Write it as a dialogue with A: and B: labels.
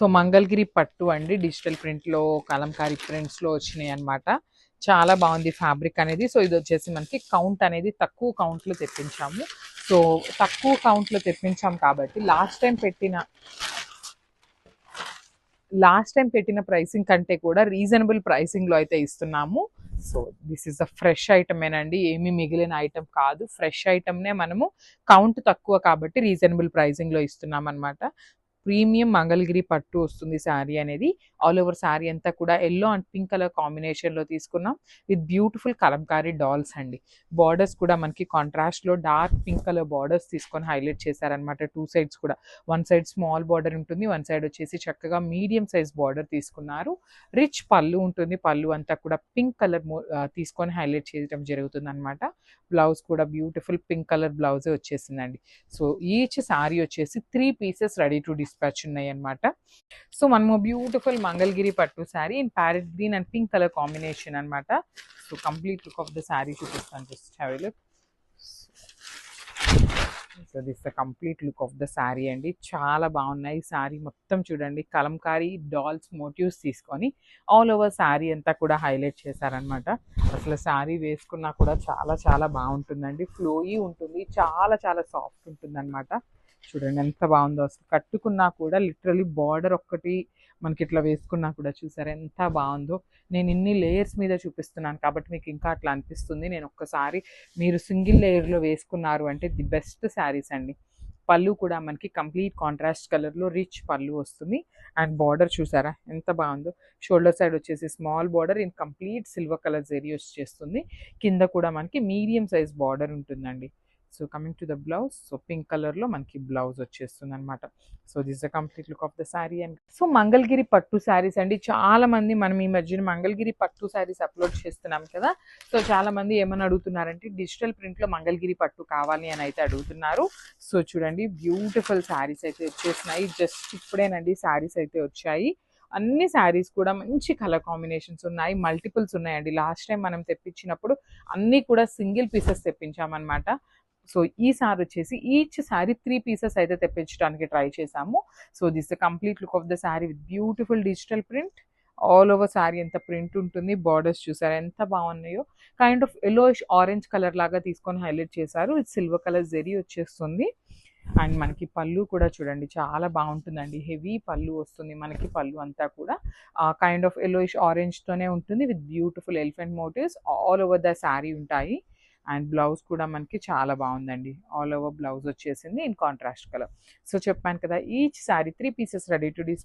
A: So Mangalagiri పట్టు అండి digital ప్రింట్లో కలంకారీ ప్రింట్స్లో వచ్చినాయి అన్నమాట చాలా బాగుంది ఫ్యాబ్రిక్ అనేది. సో ఇది వచ్చేసి మనకి కౌంట్ అనేది తక్కువ కౌంట్లో తెప్పించాము. సో తక్కువ కౌంట్లో తెప్పించాం కాబట్టి లాస్ట్ టైం పెట్టిన లాస్ట్ టైం పెట్టిన ప్రైసింగ్ కంటే కూడా రీజనబుల్ ప్రైసింగ్లో అయితే ఇస్తున్నాము. So this is a fresh ఐటమేనండి ఏమీ మిగిలిన ఐటమ్ కాదు. ఫ్రెష్ ఐటమ్నే మనము కౌంట్ తక్కువ కాబట్టి రీజనబుల్ ప్రైసింగ్లో ఇస్తున్నాం అనమాట ప్రీమియం మంగళగిరి పట్టు వస్తుంది శారీ అనేది. ఆల్ ఓవర్ శారీ అంతా కూడా ఎల్లో అండ్ పింక్ కలర్ కాంబినేషన్లో తీసుకున్నాం. విత్ బ్యూటిఫుల్ కలంకారీ డాల్స్ అండి. బార్డర్స్ కూడా మనకి కాంట్రాస్ట్లో డార్క్ పింక్ కలర్ బార్డర్స్ తీసుకొని హైలైట్ చేశారనమాట టూ సైడ్స్ కూడా. వన్ సైడ్ స్మాల్ బార్డర్ ఉంటుంది. వన్ సైడ్ వచ్చేసి చక్కగా మీడియం సైజ్ బార్డర్ తీసుకున్నారు. రిచ్ పళ్ళు ఉంటుంది. పళ్ళు అంతా కూడా పింక్ కలర్ తీసుకొని హైలైట్ చేయడం జరుగుతుంది అనమాట బ్లౌజ్ కూడా బ్యూటిఫుల్ పింక్ కలర్ బ్లౌజే వచ్చేసిందండి. సో ఈచ్ శారీ వచ్చేసి three pieces ready to dispatch ఉన్నాయి అనమాట సో మనము beautiful Mangalagiri pattu sari in parrot green and pink colour combination అనమాట so complete look of the sari చూపిస్తాను just have look so this the complete look of the sari అండి. చాలా బాగున్నాయి. శారీ మొత్తం చూడండి. కలంకారీ డాల్స్ మోటివ్స్ తీసుకొని all over sari అంతా కూడా హైలైట్ చేశారనమాట అసలు శారీ వేసుకున్నా కూడా చాలా చాలా బాగుంటుందండి. ఫ్లోయీ ఉంటుంది. చాలా చాలా సాఫ్ట్ ఉంటుంది అనమాట చూడండి ఎంత బాగుందో అసలు. కట్టుకున్నా కూడా లిటరలీ బార్డర్ ఒక్కటి మనకి ఇట్లా వేసుకున్నా కూడా చూసారు ఎంత బాగుందో. నేను ఇన్ని లేయర్స్ మీద చూపిస్తున్నాను కాబట్టి మీకు ఇంకా అట్లా అనిపిస్తుంది. నేను ఒక్కసారి మీరు సింగిల్ లేయర్లో వేసుకున్నారు అంటే ది బెస్ట్ శారీస్ అండి. పళ్ళు కూడా మనకి కంప్లీట్ కాంట్రాస్ట్ కలర్లో రిచ్ పళ్ళు వస్తుంది. అండ్ బార్డర్ చూసారా ఎంత బాగుందో. షోల్డర్ సైడ్ వచ్చేసి small border in complete silver colour zari వచ్చేస్తుంది. కింద కూడా మనకి మీడియం సైజ్ బార్డర్ ఉంటుందండి. So coming to the blouse so pink కలర్లో మనకి బ్లౌజ్ వచ్చేస్తుంది అనమాట so this the complete look of the sari and so Mangalagiri pattu saris అండి. చాలా మంది మనం ఈ మధ్యన మంగళగిరి పట్టు శారీస్ అప్లోడ్ చేస్తున్నాం కదా. సో చాలా మంది ఏమని అడుగుతున్నారంటే డిజిటల్ ప్రింట్లో మంగళగిరి పట్టు కావాలి అని అయితే అడుగుతున్నారు. సో చూడండి బ్యూటిఫుల్ శారీస్ అయితే వచ్చేసినాయి జస్ట్ ఇప్పుడేనండి శారీస్ అయితే వచ్చాయి. అన్ని శారీస్ కూడా మంచి కలర్ కాంబినేషన్స్ ఉన్నాయి. మల్టిపుల్స్ ఉన్నాయండి. లాస్ట్ టైం మనం తెప్పించినప్పుడు అన్నీ కూడా సింగిల్ పీసెస్ తెప్పించామన్నమాట. సో ఈ సారీ వచ్చేసి ఈచ్ శారీ త్రీ పీసెస్ అయితే తెప్పించడానికి ట్రై చేసాము so this the complete look of the sari with beautiful digital print all over sari ఎంత ప్రింట్ ఉంటుంది బార్డర్స్ చూసారు ఎంత బాగున్నాయో. Kind of yellowish orange colour లాగా తీసుకొని హైలైట్ చేశారు. ఇది సిల్వర్ కలర్ జెరీ వచ్చేస్తుంది. అండ్ మనకి పళ్ళు కూడా చూడండి చాలా బాగుంటుందండి. హెవీ పళ్ళు వస్తుంది మనకి పళ్ళు అంతా కూడా. కైండ్ ఆఫ్ ఎల్లోయిష్ ఆరెంజ్తోనే ఉంటుంది with beautiful elephant motifs all over the sari ఉంటాయి. అండ్ బ్లౌజ్ కూడా మనకి చాలా బాగుందండి. ఆల్ ఓవర్ బ్లౌజ్ వచ్చేసింది. ఇన్ కాంట్రాస్ట్ కలర్ సో చెప్పాను కదా each sari three pieces ready to dis